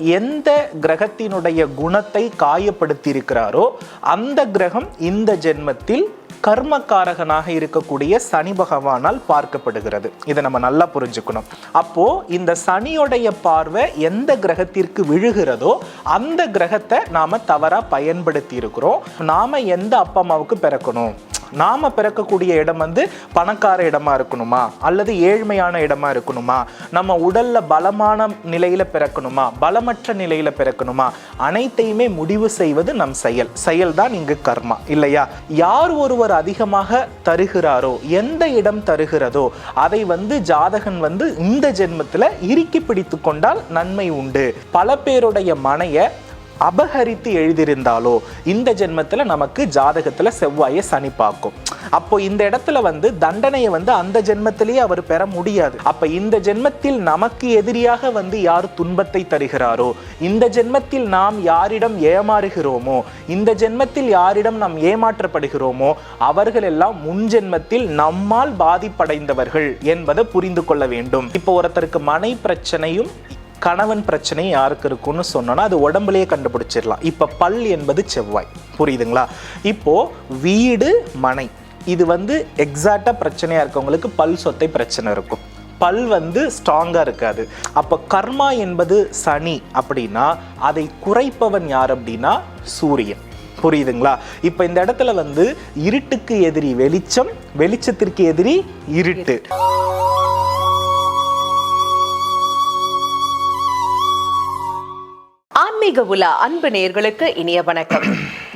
எந்த கிரகத்தினுடைய குணத்தை காயப்படுத்தி இருக்கிறாரோ அந்த கிரகம் இந்த ஜென்மத்தில் கர்மக்காரகனாக இருக்கக்கூடிய சனி பகவானால் பார்க்கப்படுகிறது. இதை நம்ம நல்லா புரிஞ்சுக்கணும். அப்போ இந்த சனியோடைய பார்வை எந்த கிரகத்திற்கு விழுகிறதோ அந்த கிரகத்தை நாம தவறா பயன்படுத்தி இருக்கிறோம் நாம எந்த அப்பா அம்மாவுக்கு பிறக்கணும்? நாம பிறக்கக்கூடிய இடம் வந்து பணக்கார இடமா இருக்கணுமா? அல்லது ஏழ்மையான இடமா இருக்கணுமா? நம்ம உடல்ல பலமான நிலையில பிறக்கணுமா? பலமற்ற நிலையில பிறக்கணுமா? அனைத்தையுமே முடிவு செய்வது நம் செயல். செயல் தான் இங்கு கர்மா. இல்லையா? யார் ஒருவர் அதிகமாக தருகிறாரோ எந்த இடம் தருகிறதோ அதை வந்து ஜாதகன் வந்து இந்த ஜென்மத்தில் இறுக்கி பிடித்து கொண்டால் நன்மை உண்டு. பல பேருடைய மனைய அபகரித்து எழுதியிருந்தாலோ இந்த ஜென்மத்துல நமக்கு ஜாதகத்துல செவ்வாயை சனி பார்க்கும். அப்போ இந்த இடத்துல வந்து தண்டனையை வந்து அந்த ஜென்மத்திலேயே அவர் பெற முடியாது. அப்ப இந்த ஜென்மத்தில் நமக்கு எதிரியாக வந்து யார் துன்பத்தை தருகிறாரோ இந்த ஜென்மத்தில் நாம் யாரிடம் ஏமாறுகிறோமோ இந்த ஜென்மத்தில் யாரிடம் நாம் ஏமாற்றப்படுகிறோமோ அவர்கள் எல்லாம் முன் ஜென்மத்தில் நம்மால் பாதிப்படைந்தவர்கள் என்பதை புரிந்து கொள்ள வேண்டும். இப்போ ஒருத்தருக்கு மனை பிரச்சனையும் கணவன் பிரச்சனை யாருக்கு இருக்கும்னு சொன்னோன்னா அது உடம்புலயே கண்டுபிடிச்சிடலாம். இப்போ பல் என்பது செவ்வாய். புரியுதுங்களா? இப்போது வீடு மனை. இது வந்து எக்ஸாக்டாக பிரச்சனையாக இருக்கவங்களுக்கு பல் சொத்தை பிரச்சனை இருக்கும். பல் வந்து ஸ்ட்ராங்காக இருக்காது. அப்போ கர்மா என்பது சனி அப்படின்னா அதை குறைப்பவன் யார் அப்படின்னா சூரியன். புரியுதுங்களா? இப்போ இந்த இடத்துல வந்து இருட்டுக்கு எதிரி வெளிச்சம் வெளிச்சத்திற்கு எதிரி இருட்டு. ஆன்மீக உலா அன்பு நேயர்களுக்கு இனிய வணக்கம்.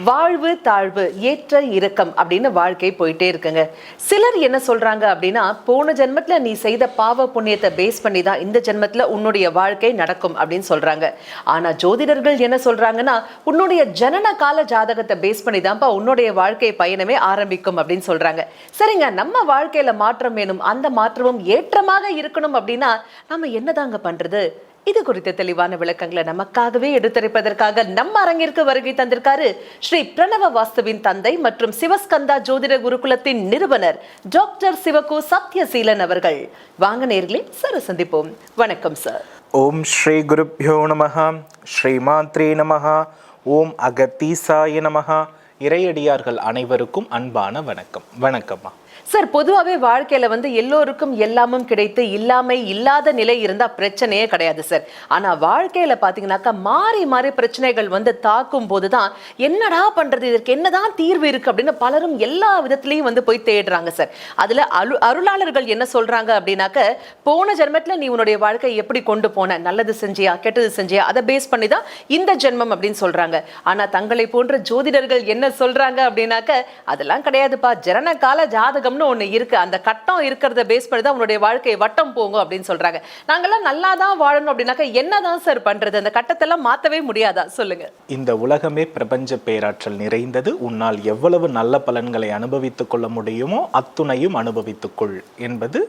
வாழ்வு தாழ்வு ஏற்ற இறக்கம் அப்படின்னு வாழ்க்கை போயிட்டே இருக்குங்க. சிலர் என்ன சொல்றாங்க அப்படின்னா போன ஜென்மத்துல நீ செய்த பாவ புண்ணியத்தை பேஸ் பண்ணி தான் இந்த ஜென்மத்துல உன்னுடைய வாழ்க்கை நடக்கும் அப்படின்னு சொல்றாங்க. ஆனா ஜோதிடர்கள் என்ன சொல்றாங்கன்னா உன்னுடைய ஜனன கால ஜாதகத்தை பேஸ் பண்ணி தான்ப்பா உன்னுடைய வாழ்க்கை பயணமே ஆரம்பிக்கும் அப்படின்னு சொல்றாங்க. சரிங்க நம்ம வாழ்க்கையில மாற்றம் வேணும் அந்த மாற்றமும் ஏற்றமாக இருக்கணும் அப்படின்னா நம்ம என்னதாங்க பண்றது? இது குறித்த தெளிவான விளக்கங்களை நமக்காகவே எடுத்துரைப்பதற்காக நம்ம அரங்கிற்கு வருகை தந்திருக்காரு ஸ்ரீ பிரணவ வாஸ்துவின் தந்தை மற்றும் சிவஸ்கந்தா ஜோதிட குருகுலத்தின் நிறுவனர் டாக்டர் சிவகு சத்யசீலன் அவர்கள். வாங்க நேர்களே சார் சந்திப்போம். வணக்கம் சார். ஓம் ஸ்ரீ குருப்யோ நமஹ ஸ்ரீமாத்ரே நமஹ ஓம் அகத்தீசாய நமஹ. இறையடியார்கள் அனைவருக்கும் அன்பான வணக்கம். வணக்கம்மா. சார் பொதுவாகவே வாழ்க்கையில் வந்து எல்லோருக்கும் எல்லாமும் கிடைத்து இல்லாமை இல்லாத நிலை இருந்தால் பிரச்சனையே கிடையாது சார். ஆனால் வாழ்க்கையில் பார்த்தீங்கன்னாக்கா மாறி மாறி பிரச்சனைகள் வந்து தாக்கும் போது தான் என்னடா பண்ணுறது இதற்கு என்னதான் தீர்வு இருக்குது அப்படின்னு பலரும் எல்லா விதத்துலேயும் வந்து போய் தேடுறாங்க சார். அதில் அரு அருளாளர்கள் என்ன சொல்கிறாங்க அப்படின்னாக்க போன ஜென்மத்தில் நீ உன்னுடைய வாழ்க்கையை எப்படி கொண்டு போன? நல்லது செஞ்சியா? கெட்டது செஞ்சியா? அதை பேஸ் பண்ணி தான் இந்த ஜென்மம் அப்படின்னு சொல்கிறாங்க ஆனால் தங்களை போன்ற ஜோதிடர்கள் என்ன சொல்கிறாங்க அப்படின்னாக்க அதெல்லாம் கிடையாதுப்பா. ஜனன கால கட்டம்னு ஒன்று இருக்குது அந்த கட்டம் இருக்கிறத பேஸ் பண்ணி தான் உங்களுடைய வாழ்க்கையை வட்டம் போகும் அப்படின்னு சொல்கிறாங்க நாங்கெல்லாம் நல்லா தான் வாழணும் அப்படின்னாக்க என்னதான் சார் பண்ணுறது அந்த கட்டத்தெல்லாம் மாற்றவே முடியாதா? சொல்லுங்கள் இந்த உலகமே பிரபஞ்ச பேராற்றல் நிறைந்தது. உன்னால் எவ்வளவு நல்ல பலன்களை அனுபவித்துக் கொள்ள முடியுமோ அத்துணையும் அனுபவித்துக்கொள் என்பது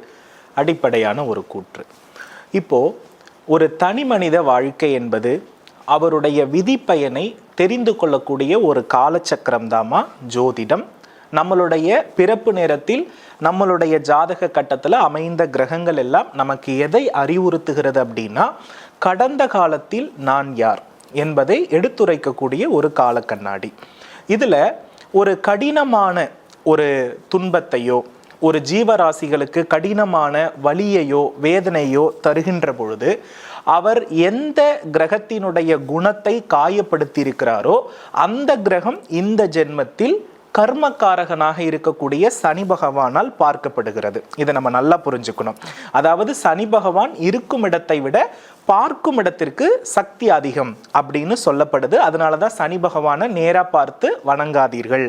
அடிப்படையான ஒரு கூற்று. இப்போ ஒரு தனி மனித வாழ்க்கை என்பது அவருடைய விதிப்பயனை தெரிந்து கொள்ளக்கூடிய ஒரு காலச்சக்கரம் தாமா ஜோதிடம். நம்மளுடைய பிறப்பு நேரத்தில் நம்மளுடைய ஜாதக கட்டத்தில் அமைந்த கிரகங்கள் எல்லாம் நமக்கு எதை அறிவுறுத்துகிறது அப்படின்னா கடந்த காலத்தில் நான் யார் என்பதை எடுத்துரைக்கக்கூடிய ஒரு கால கண்ணாடி இதில் ஒரு கடினமான ஒரு துன்பத்தையோ ஒரு ஜீவராசிகளுக்கு கடினமான வலியையோ வேதனையோ தருகின்ற பொழுது அவர் எந்த கிரகத்தினுடைய குணத்தை காயப்படுத்தியிருக்கிறாரோ அந்த கிரகம் இந்த ஜென்மத்தில் கர்மக்காரகனாக இருக்கக்கூடிய சனி பகவானால் பார்க்கப்படுகிறது. இதை நம்ம நல்லா புரிஞ்சுக்கணும். அதாவது சனி பகவான் இருக்கும் இடத்தை விட பார்க்கும் இடத்திற்கு சக்தி அதிகம் அப்படின்னு சொல்லப்படுது. அதனால தான் சனி பகவானை நேராக பார்த்து வணங்காதீர்கள்.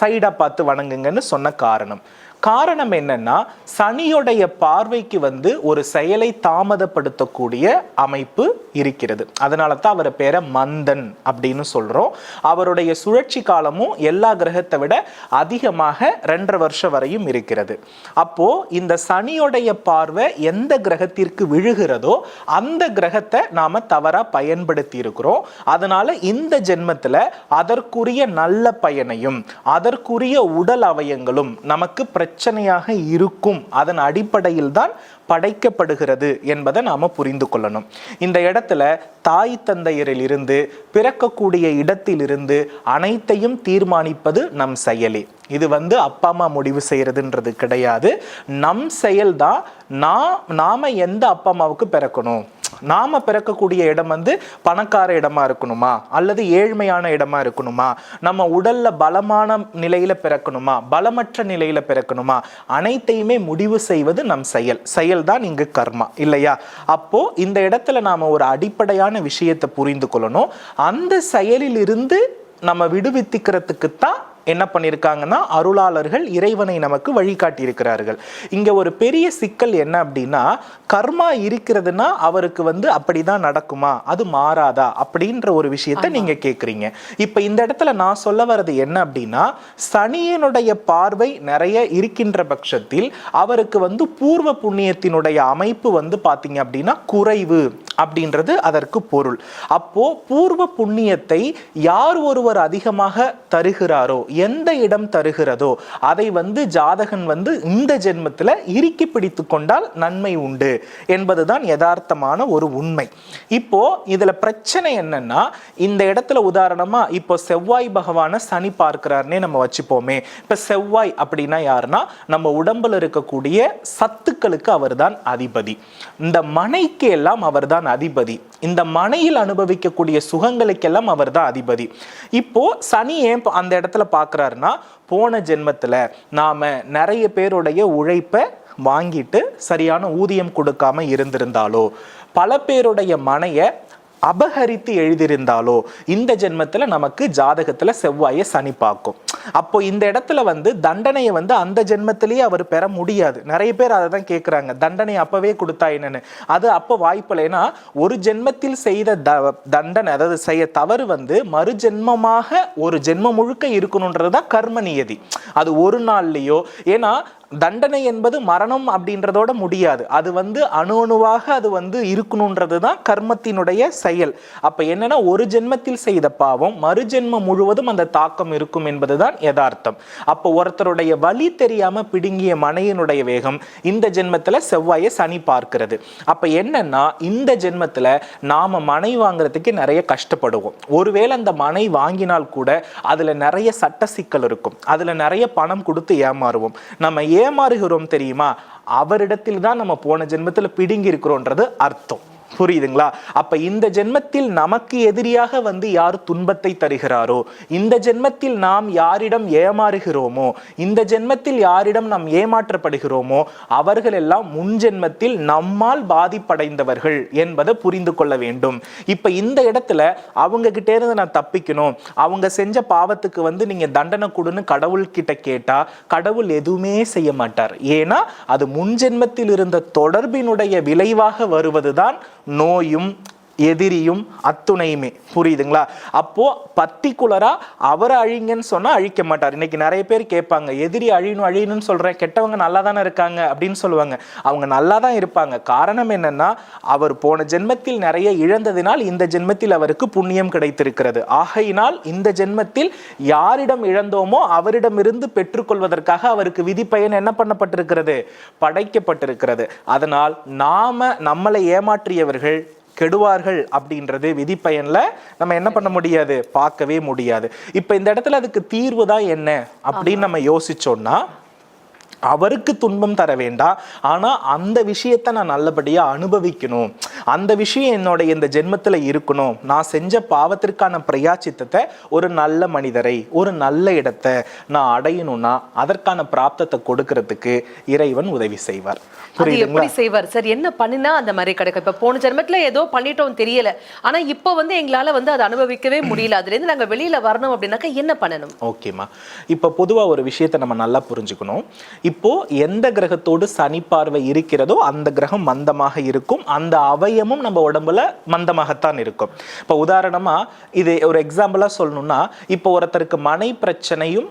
சைடாக பார்த்து வணங்குங்கன்னு சொன்ன காரணம். காரணம் என்னன்னா சனியுடைய பார்வைக்கு வந்து ஒரு செயலை தாமதப்படுத்தக்கூடிய அமைப்பு இருக்கிறது. அதனால தான் அவரை பேரை மந்தன் அப்படின்னு சொல்றோம். அவருடைய சுழற்சி காலமும் எல்லா கிரகத்தை விட அதிகமாக ரெண்டரை வருஷம் வரையும் இருக்கிறது. அப்போ இந்த சனியுடைய பார்வை எந்த கிரகத்திற்கு விழுகிறதோ அந்த கிரகத்தை நாம தவறா பயன்படுத்தி இருக்கிறோம் அதனால இந்த ஜென்மத்துல அதற்குரிய நல்ல பயனையும் அதற்குரிய உடல் அவயங்களும் நமக்கு பிரச்சனை பிரச்சனையாக இருக்கும். அதன் அடிப்படையில் தான் படைக்கப்படுகிறது என்பதை நாம் புரிந்து கொள்ளணும். இந்த இடத்துல தாய் தந்தையரிலிருந்து பிறக்கக்கூடிய இடத்திலிருந்து அனைத்தையும் தீர்மானிப்பது நம் செயலே. இது வந்து அப்பா அம்மா முடிவு செய்கிறதுன்றது கிடையாது. நம் செயல்தான் நான் நாம் எந்த அப்பா அம்மாவுக்கு பிறக்கணும்? நாம பிறக்கக்கூடிய இடம் வந்து பணக்கார இடமா இருக்கணுமா? அல்லது ஏழ்மையான இடமா இருக்கணுமா? நம்ம உடல்ல பலமான நிலையில பிறக்கணுமா? பலமற்ற நிலையில பிறக்கணுமா? அனைத்தையுமே முடிவு செய்வது நம் செயல். செயல் தான் இங்கு கர்மா. இல்லையா? அப்போ இந்த இடத்துல நாம ஒரு அடிப்படையான விஷயத்தை புரிந்து கொள்ளணும். அந்த செயலில் இருந்து நம்ம விடுவித்துக்கிறதுக்கு தான் என்ன பண்ணியிருக்காங்கன்னா அருளாளர்கள் இறைவனை நமக்கு வழிகாட்டி இருக்கிறார்கள் இங்க ஒரு பெரிய சிக்கல் என்ன அப்படின்னா கர்மா இருக்கிறதுனா அவருக்கு வந்து அப்படிதான் நடக்குமா? அது மாறாதா? அப்படின்ற ஒரு விஷயத்தை நீங்க கேக்குறீங்க. இப்ப இந்த இடத்துல நான் சொல்ல வர்றது என்ன அப்படின்னா சனியனுடைய பார்வை நிறைய இருக்கின்ற பட்சத்தில் அவருக்கு வந்து பூர்வ புண்ணியத்தினுடைய அமைப்பு வந்து பாத்தீங்க அப்படின்னா குறைவு அப்படின்றது அதற்கு பொருள். அப்போ பூர்வ புண்ணியத்தை யார் ஒருவர் அதிகமாக தருகிறாரோ எந்த இடம் தருகிறதோ அதை வந்து ஜாதகன் வந்து இந்த ஜென்மத்தில் இறுக்கி பிடித்து கொண்டால் நன்மை உண்டு என்பதுதான் யதார்த்தமான ஒரு உண்மை. இப்போ இதுல பிரச்சனை என்னன்னா இந்த இடத்துல உதாரணமா இப்போ செவ்வாய் பகவான சனி பார்க்கிறாருன்னே நம்ம வச்சுப்போமே. இப்ப செவ்வாய் அப்படின்னா யாருன்னா நம்ம உடம்புல இருக்கக்கூடிய சத்துக்களுக்கு அவர் தான் அதிபதி. இந்த மனைக்கு எல்லாம் அவர்தான் அதிபதி. இந்த மனையில் அனுபவிக்கக்கூடிய சுகங்களுக்கெல்லாம் அவர் தான் அதிபதி. இப்போ சனி ஏன் அந்த இடத்துல பார்க்குறாருன்னா போன ஜென்மத்துல நாம நிறைய பேருடைய உழைப்பை வாங்கிட்டு சரியான ஊதியம் கொடுக்காம இருந்திருந்தாலோ பல பேருடைய மனையை அபகரித்து எழுதியிருந்தாலோ இந்த ஜென்மத்தில் நமக்கு ஜாதகத்தில் செவ்வாயை சனி பார்க்கும். அப்போ இந்த இடத்துல வந்து தண்டனையை வந்து அந்த ஜென்மத்திலேயே அவர் பெற முடியாது. நிறைய பேர் அதை தான் கேட்குறாங்க தண்டனை அப்பவே கொடுத்தா என்னன்னு. அது அப்போ வாய்ப்பில்லை. ஏன்னா ஒரு ஜென்மத்தில் செய்த த தண்டனை அதாவது செய்ய தவறு வந்து மறு ஜென்மமாக ஒரு ஜென்மம் முழுக்க இருக்கணுன்றது தான் கர்ம நியதி. அது ஒரு நாள்லேயோ ஏன்னா தண்டனை என்பது மரணம் அப்படின்றதோட முடியாது. அது வந்து அணு அணுவாக அது வந்து இருக்கணுன்றது தான் கர்மத்தினுடைய செயல். அப்போ என்னன்னா ஒரு ஜென்மத்தில் செய்த பாவம் மறு ஜென்மம் முழுவதும் அந்த தாக்கம் இருக்கும் என்பதுதான் யதார்த்தம். அப்போ ஒருத்தருடைய வழி தெரியாம பிடுங்கிய மனையினுடைய வேகம் இந்த ஜென்மத்தில் செவ்வாயை சனி பார்க்கிறது. அப்போ என்னன்னா இந்த ஜென்மத்தில் நாம மனை வாங்குறதுக்கு நிறைய கஷ்டப்படுவோம். ஒருவேளை அந்த மனை வாங்கினால் கூட அதில் நிறைய சட்ட சிக்கல் இருக்கும். அதில் நிறைய பணம் கொடுத்து ஏமாறுவோம். நம்ம ஏமாறுகிறோம் தெரியுமா? அவரிடத்தில் தான் நம்ம போன ஜென்மத்தில் பிடுங்கி இருக்கிறோன்றது அர்த்தம். புரியுதுங்களா? அப்ப இந்த ஜென்மத்தில் நமக்கு எதிரியாக வந்து யார் துன்பத்தை தருகிறாரோ? இந்த ஜென்மத்தில் நாம் யாரிடம் ஏமாறுகிறோமோ? இந்த ஜென்மத்தில் யாரிடம் நாம் ஏமாற்றப்படுகிறோமோ? அவர்கள் எல்லாம் முன் ஜென்மத்தில் நம்மால் பாதிப்படைந்தவர்கள் என்பதை புரிந்து கொள்ள வேண்டும். இப்ப இந்த இடத்துல அவங்க கிட்டே இருந்து நான் தப்பிக்கணும். அவங்க செஞ்ச பாவத்துக்கு வந்து நீங்க தண்டனை கொடுன்னு கடவுள் கிட்ட கேட்டா கடவுள் எதுவுமே செய்ய மாட்டார். ஏன்னா அது முன் ஜென்மத்தில் இருந்த தொடர்பினுடைய விளைவாக வருவதுதான் நோயும் எதிரியும் அத்துணையுமே. புரியுதுங்களா? அப்போ பர்டிகுலரா அவரை அழிங்கன்னு சொன்னா அழிக்க மாட்டார். இன்னைக்கு நிறைய பேர் கேட்பாங்க எதிரி அழியணும் அழியணும்னு சொல்றேன். கெட்டவங்க நல்லா தானே இருக்காங்க? அப்படின்னு சொல்லுவாங்க. அவங்க நல்லா தான் இருப்பாங்க. காரணம் என்னன்னா அவர் போன ஜென்மத்தில் நிறைய இழந்ததினால் இந்த ஜென்மத்தில் அவருக்கு புண்ணியம் கிடைத்திருக்கிறது. ஆகையினால் இந்த ஜென்மத்தில் யாரிடம் இழந்தோமோ அவரிடமிருந்து பெற்றுக்கொள்வதற்காக அவருக்கு விதிப்பயன் என்ன பண்ணப்பட்டிருக்கிறது? படைக்கப்பட்டிருக்கிறது. அதனால் நாம நம்மளை ஏமாற்றியவர்கள் கெடுவார்கள் அப்படின்றது விதிப்பயன்ல நம்ம என்ன பண்ண முடியாது? பார்க்கவே முடியாது. இப்ப இந்த இடத்துல அதுக்கு தீர்வு தான் என்ன? அப்படின்னு நம்ம யோசிச்சோம்னா அவருக்கு துன்பம் தர வேண்டாம். ஆனா அந்த விஷயத்தை நான் நல்லபடியா அனுபவிக்கணும். அந்த விஷயம் என்னோட இந்த ஜென்மத்துல இருக்கணும். நான் செஞ்ச பாவத்திற்கான பிரயாச்சித்தத்தை ஒரு நல்ல மனிதரை ஒரு நல்ல இடத்தை நான் அடையணும்னா அதற்கான பிராப்தத்தை கொடுக்கறதுக்கு இறைவன் உதவி செய்வார். அது எப்படி செய்வார்? சார் என்ன பண்ணினா அந்த மாதிரி கிடைக்கும். இப்ப போன ஜென்மத்துல ஏதோ பண்ணிட்டோம் தெரியல. ஆனா இப்போ வந்து எங்களால வந்து அதை அனுபவிக்கவே முடியல. அதுல இருந்து நாங்க வெளியில வரணும் அப்படின்னாக்கா என்ன பண்ணணும்? ஓகேம்மா. இப்போ பொதுவா ஒரு விஷயத்தை நம்ம நல்லா புரிஞ்சுக்கணும். இப்போ எந்த கிரகத்தோடு சனி பார்வை இருக்கிறதோ அந்த கிரகம் மந்தமாக இருக்கும். அந்த அவயமும் நம்ம உடம்புல மந்தமாகத்தான் இருக்கும். இப்போ உதாரணமா இது ஒரு எக்ஸாம்பிளா சொல்லணும்னா இப்போ ஒருத்தருக்கு மனை பிரச்சனையும்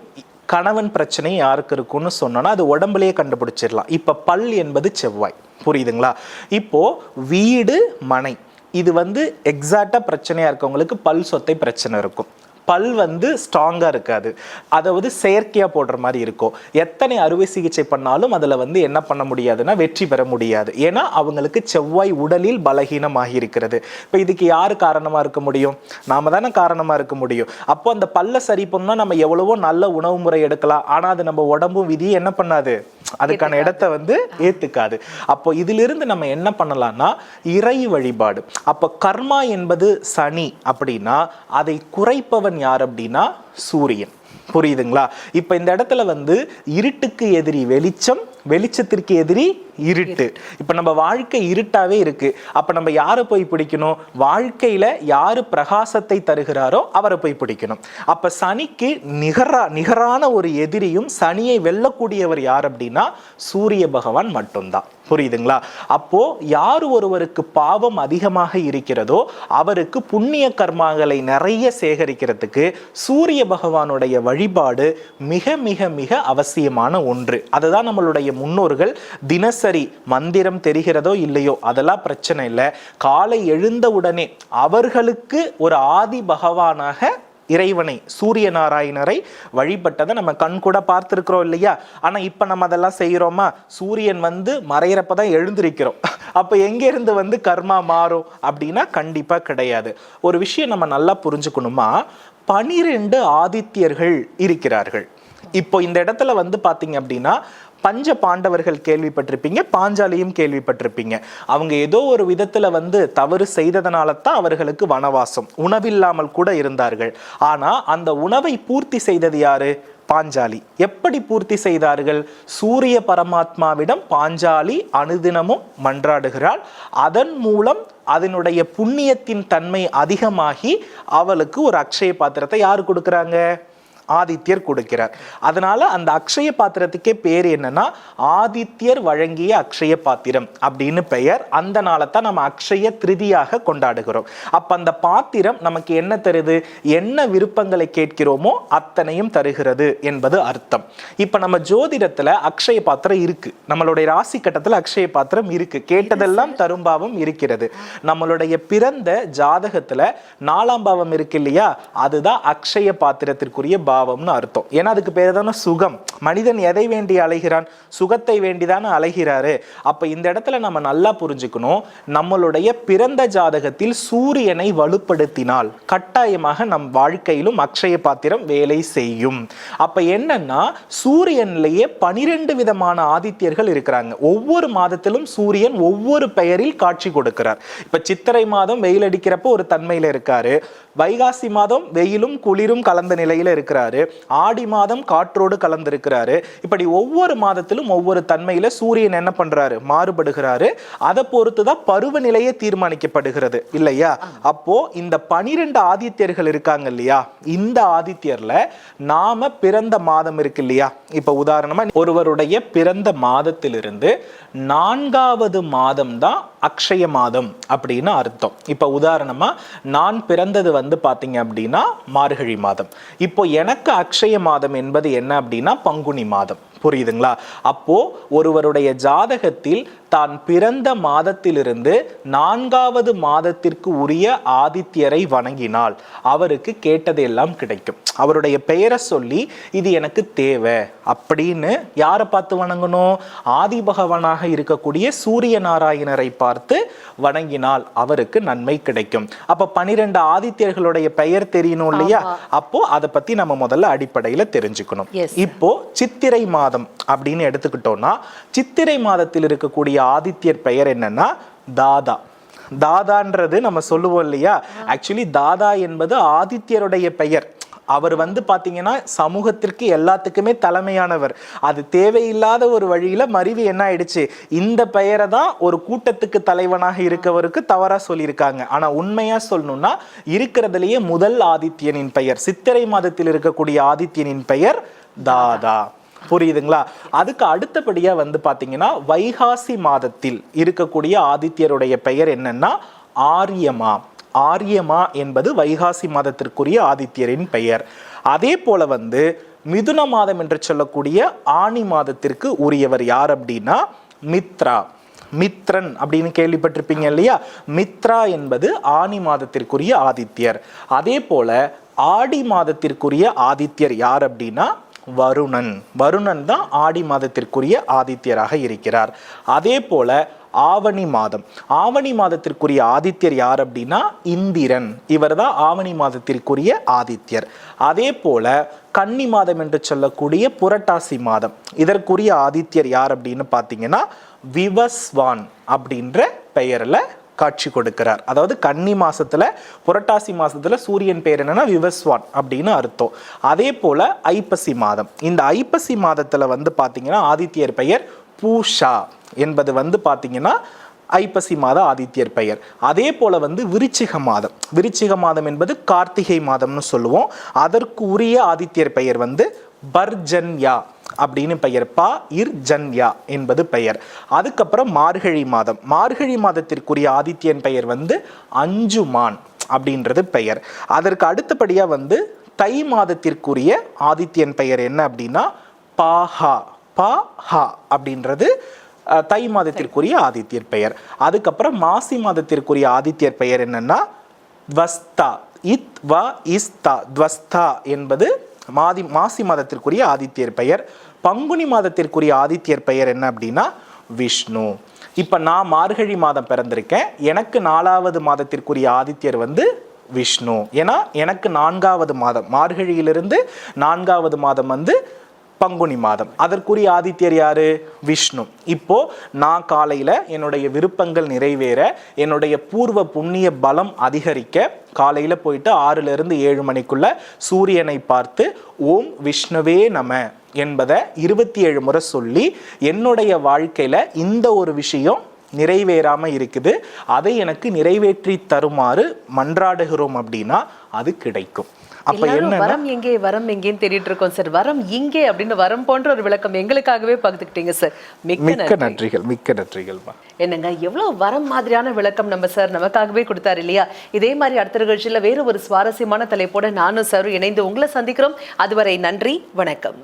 கணவன் பிரச்சனை யாருக்கு இருக்கும்னு சொன்னோம்னா அது உடம்புலயே கண்டுபிடிச்சிடலாம். இப்போ பல் என்பது செவ்வாய். புரியுதுங்களா? இப்போது வீடு மனை. இது வந்து எக்ஸாக்டாக பிரச்சனையாக இருக்கவங்களுக்கு பல் சொத்தை பிரச்சனை இருக்கும். பல் வந்து ஸ்ட்ராங்கா இருக்காது. அதாவது செயற்கையா போடுற மாதிரி இருக்கும். எத்தனை அறுவை சிகிச்சை பண்ணாலும் அதுல வந்து என்ன பண்ண முடியாதுன்னா வெற்றி பெற முடியாது. ஏன்னா அவங்களுக்கு செவ்வாய் உடலில் பலகீனமாகி இருக்கிறது இப்போ இதுக்கு யாரு காரணமா இருக்க முடியும்? நாம தானே காரணமா இருக்க முடியும். அப்போ அந்த பல்ல சரி பண்ணா நம்ம எவ்வளவோ நல்ல உணவு முறை எடுக்கலாம். ஆனா அது நம்ம உடம்பும் விதி என்ன பண்ணாது? அதுக்கான இடத்த வந்து ஏத்துக்காது. அப்போ இதிலிருந்து நம்ம என்ன பண்ணலாம்னா இறை வழிபாடு. அப்போ கர்மா என்பது சனி அப்படின்னா அதை குறைப்பவன் யார் அப்படின்னா சூரியன். புரியுதுங்களா? இப்போ இந்த இடத்துல வந்து இருட்டுக்கு எதிரி வெளிச்சம் வெளிச்சத்திற்கு எதிரி இருட்டு. இப்போ நம்ம வாழ்க்கை இருட்டாவே இருக்கு. அப்ப நம்ம யாரை போய் பிடிக்கணும்? வாழ்க்கையில யாரு பிரகாசத்தை தருகிறாரோ அவரை போய் பிடிக்கணும். அப்ப சனிக்கு நிகரா நிகரான ஒரு எதிரியும் சனியை வெல்லக்கூடியவர் யார் அப்படின்னா சூரிய பகவான் மட்டும்தான். புரியுதுங்களா? அப்போ யார் ஒருவருக்கு பாவம் அதிகமாக இருக்கிறதோ அவருக்கு புண்ணிய கர்மாக்களை நிறைய சேகரிக்கிறதுக்கு சூரிய பகவானுடைய வழிபாடு மிக மிக மிக அவசியமான ஒன்று. அதுதான் நம்மளுடைய முன்னோர்கள் தினசரி மந்திரம் தெரிகிறதோ இல்லையோ அதெல்லாம் பிரச்சனை இல்லை. காலை எழுந்தவுடனே அவர்களுக்கு ஒரு ஆதி பகவானாக இறைவனை சூரிய நாராயணரை வழிபட்டதை நம்ம கண் கூட பார்த்துருக்குறோம் இல்லையா? ஆனால் இப்போ நம்ம அதெல்லாம் செய்கிறோமா? சூரியன் வந்து மறையிறப்ப தான் எழுந்திருக்கிறோம். அப்போ எங்கேருந்து வந்து கர்மா மாறும் அப்படின்னா கண்டிப்பாக கிடையாது. ஒரு விஷயம் நம்ம நல்லா புரிஞ்சுக்கணுமா? பனிரெண்டு ஆதித்யர்கள் இருக்கிறார்கள். இப்போ இந்த இடத்துல வந்து பாத்தீங்க அப்படின்னா பஞ்ச பாண்டவர்கள் கேள்விப்பட்டிருப்பீங்க பாஞ்சாலியும் கேள்விப்பட்டிருப்பீங்க. அவங்க ஏதோ ஒரு விதத்துல வந்து தவறு செய்ததனால தான் அவர்களுக்கு வனவாசம் உணவில்லாமல் கூட இருந்தார்கள். ஆனா அந்த உணவை பூர்த்தி செய்தது யாரு? பாஞ்சாலி. எப்படி பூர்த்தி செய்தார்கள்? சூரிய பரமாத்மாவிடம் பாஞ்சாலி அனுதினமும் மன்றாடுகிறாள். அதன் மூலம் அதனுடைய புண்ணியத்தின் தன்மை அதிகமாகி அவளுக்கு ஒரு அக்ஷய பாத்திரத்தை யார் கொடுக்குறாங்க? ஆதித்யர் கொடுக்கிறார். அதனால அந்த அக்ஷய பாத்திரத்துக்கே பேர் என்னன்னா ஆதித்யர் வழங்கிய அக்ஷய பாத்திரம் அப்படின்னு பெயர். அந்த நாளை தான் நம்ம அக்ஷய திருதியாக கொண்டாடுகிறோம். அப்ப அந்த பாத்திரம் நமக்கு என்ன தருது? என்ன விருப்பங்களை கேட்கிறோமோ அத்தனையும் தருகிறது என்பது அர்த்தம். இப்ப நம்ம ஜோதிடத்துல அக்ஷய பாத்திரம் இருக்கு. நம்மளுடைய ராசி கட்டத்துல அக்ஷய பாத்திரம் இருக்கு. கேட்டதெல்லாம் தரும்பாவம் இருக்கிறது. நம்மளுடைய பிறந்த ஜாதகத்துல நாலாம் பாவம் இருக்கு இல்லையா? அதுதான் அக்ஷய பாத்திரத்திற்குரிய பாவம்னு அர்த்தம். ஏன்னா அதுக்கு பேர் தானே சுகம். மனிதன் எதை வேண்டி அலைகிறான்? சுகத்தை வேண்டிதானே அலைகிறாரு. அப்போ இந்த இடத்துல நம்ம நல்லா புரிஞ்சுக்கணும். நம்மளுடைய பிறந்த ஜாதகத்தில் சூரியனை வலுப்படுத்தினால் கட்டாயமாக நம் வாழ்க்கையிலும் அக்ஷய பாத்திரம் வேலை செய்யும். அப்போ என்னன்னா சூரியன்லேயே பனிரெண்டு விதமான ஆதித்யர்கள் இருக்கிறாங்க. ஒவ்வொரு மாதத்திலும் சூரியன் ஒவ்வொரு பெயரில் காட்சி கொடுக்கிறார். இப்போ சித்திரை மாதம் வெயில் அடிக்கிறப்போ ஒரு தன்மையில் இருக்காரு. வைகாசி மாதம் வெயிலும் குளிரும் கலந்த நிலையில் இருக்கிறார். ஆடி மாதம் காற்றோடு கலந்திருக்கிறாரு. இப்படி ஒவ்வொரு மாதத்திலும் ஒவ்வொரு தன்மையில சூரியன் என்ன பண்றாரு? மாறுபடுகிறாரு. அதை பொறுத்து தான் பருவநிலையே தீர்மானிக்கப்படுகிறது. இல்லையா? அப்போ இந்த பனிரெண்டு ஆதித்யர்கள் இருக்காங்க இல்லையா? இந்த ஆதித்யர்ல நாம பிறந்த மாதம் இருக்கு இல்லையா? இப்ப உதாரணமா ஒருவருடைய பிறந்த மாதத்திலிருந்து நான்காவது மாதம் தான் அக்ஷய மாதம் அப்படின்னு அர்த்தம். இப்போ உதாரணமாக நான் பிறந்தது வந்து பார்த்தீங்க அப்படின்னா மார்கழி மாதம். இப்போ எனக்கு அக்ஷய மாதம் என்பது என்ன அப்படின்னா பங்குனி மாதம். புரியுதுங்களா? அப்போ ஒருவருடைய ஜாதகத்தில் தான் பிறந்த மாதத்திலிருந்து நான்காவது மாதத்திற்கு உரிய ஆதித்யரை வணங்கினால் அவருக்கு கேட்டதெல்லாம் கிடைக்கும். அவருடைய பெயரை சொல்லி இது எனக்கு தேவை அப்படின்னு யாரை பார்த்து வணங்கணும்? ஆதி பகவானாக இருக்கக்கூடிய சூரிய நாராயணரை பார்த்து வணங்கினால் அவருக்கு நன்மை கிடைக்கும். அப்ப பனிரெண்டு ஆதித்யர்களுடைய பெயர் தெரியணும் இல்லையா? அப்போ அதை பத்தி நம்ம முதல்ல அடிப்படையில தெரிஞ்சுக்கணும். இப்போ சித்திரை மாதம் அப்படின்னு எடுத்துக்கிட்டோம்னா சித்திரை மாதத்தில் இருக்கக்கூடிய ஆதித்யர் பெயர் என்னன்னா தாதா. தாதான்றது நம்ம சொல்லுவோம் இல்லையா? ஆக்சுவலி தாதா என்பது ஆதித்யருடைய பெயர். அவர் வந்து பார்த்தீங்கன்னா சமூகத்திற்கு எல்லாத்துக்குமே தலைமையானவர். அது தேவையில்லாத ஒரு வழியில் மருவி என்ன ஆயிடுச்சு? இந்த பெயரை தான் ஒரு கூட்டத்துக்கு தலைவனாக இருக்கவருக்கு தவறாக சொல்லியிருக்காங்க. ஆனால் உண்மையாக சொல்லணும்னா இருக்கிறதுலேயே முதல் ஆதித்யனின் பெயர் சித்திரை மாதத்தில் இருக்கக்கூடிய ஆதித்யனின் பெயர் தாதா. புரியுதுங்களா? அதுக்கு அடுத்தபடியா வந்து பாத்தீங்கன்னா வைகாசி மாதத்தில் இருக்கக்கூடிய ஆதித்யருடைய பெயர் என்னன்னா ஆரியமா. ஆரியமா என்பது வைகாசி மாதத்திற்குரிய ஆதித்யரின் பெயர். அதே போல வந்து மிதுன மாதம் என்று சொல்லக்கூடிய ஆணி மாதத்திற்கு உரியவர் யார் அப்படின்னா மித்ரா. மித்ரன் அப்படின்னு கேள்விப்பட்டிருப்பீங்க இல்லையா? மித்ரா என்பது ஆனி மாதத்திற்குரிய ஆதித்யர். அதே போல ஆடி மாதத்திற்குரிய ஆதித்யர் யார் அப்படின்னா வருணன். வருணன் தான் ஆடி மாதத்திற்குரிய ஆதித்யராக இருக்கிறார். அதே போல ஆவணி மாதம். ஆவணி மாதத்திற்குரிய ஆதித்யர் யார் அப்படின்னா இந்திரன். இவர் தான் ஆவணி மாதத்திற்குரிய ஆதித்யர். அதே போல கன்னி மாதம் என்று சொல்லக்கூடிய புரட்டாசி மாதம். இதற்குரிய ஆதித்யர் யார் அப்படின்னு பார்த்தீங்கன்னா விவஸ்வான் அப்படின்ற பெயரில் காட்சி கொடுக்கிறார். அதாவது கன்னி மாசத்துல புரட்டாசி மாசத்துல சூரியன் பேர் என்னன்னா விவஸ்வான் அப்படின்னு அர்த்தம். அதே போல ஐப்பசி மாதம். இந்த ஐப்பசி மாதத்துல வந்து பாத்தீங்கன்னா ஆதித்யர் பெயர் பூஷா என்பது வந்து பாத்தீங்கன்னா ஐப்பசி மாத ஆதித்யர் பெயர். அதே போல வந்து விருச்சிக மாதம். விருச்சிக மாதம் என்பது கார்த்திகை மாதம்னு சொல்லுவோம். அதற்கு உரிய ஆதித்யர் பெயர் வந்து பர்ஜன்யா. அப்படின்னு பெயர். பா இர் ஜன்யா என்பது பெயர். அதுக்கப்புறம் மார்கழி மாதம். மார்கழி மாதத்திற்குரிய ஆதித்யன் பெயர் வந்து அஞ்சுமான் அப்படின்றது பெயர். அதற்கு அடுத்தபடியாக வந்து தை மாதத்திற்குரிய ஆதித்யன் பெயர் என்ன அப்படின்னா பாஹா. பா ஹா அப்படின்றது தை மாதத்திற்குரிய ஆதித்யர் பெயர். அதுக்கப்புறம் மாசி மாதத்திற்குரிய ஆதித்யர் பெயர் என்னன்னா துவஸ்தா. இத் வ இஸ்தா. துவஸ்தா என்பது மாதி மாசி மாதத்திற்குரிய ஆதித்யர் பெயர். பங்குனி மாதத்திற்குரிய ஆதித்யர் பெயர் என்ன அப்படின்னா விஷ்ணு. இப்போ நான் மார்கழி மாதம் பிறந்திருக்கேன். எனக்கு நாலாவது மாதத்திற்குரிய ஆதித்யர் வந்து விஷ்ணு. ஏன்னா எனக்கு நான்காவது மாதம் மார்கழியிலிருந்து நான்காவது மாதம் வந்து பங்குனி மாதம். அதற்குரிய ஆதித்யர் யாரு? விஷ்ணு. இப்போ நான் காலையில என்னுடைய விருப்பங்கள் நிறைவேற என்னுடைய பூர்வ புண்ணிய பலம் அதிகரிக்க காலையில போயிட்டு ஆறுல இருந்து ஏழு மணிக்குள்ள சூரியனை பார்த்து ஓம் விஷ்ணுவே நம. என்பதை இருபத்தி ஏழு முறை சொல்லி என்னுடைய வாழ்க்கையில் இந்த ஒரு விஷயம் நிறைவேறாமல் இருக்குது. அதை எனக்கு நிறைவேற்றி தருமாறு மன்றாடுகிறோம் அப்படின்னா அது கிடைக்கும். அப்ப என்ன வரம் எங்கே வரம் எங்கேன்னு தேடிட்டு இருக்கோம் சார் வரம் இங்கே அப்படின்னு வரம் போன்ற ஒரு விளக்கம் எங்களுக்காகவே பகிர்ந்துக்கிட்டீங்க சார் மிக்க மிக்க நன்றி. நன்றிகள் மிக்க நன்றிகள்மா. என்னங்க எவ்வளவு வரம் மாதிரியான விளக்கம் நம்ம சார் நமக்காகவே கொடுத்தாரு இல்லையா? இதே மாதிரி அடுத்த நிகழ்ச்சியில வேற ஒரு சுவாரஸ்யமான தலைப்போட நானும் சாரும் இணைந்து உங்களை சந்திக்கிறோம். அதுவரை நன்றி வணக்கம்.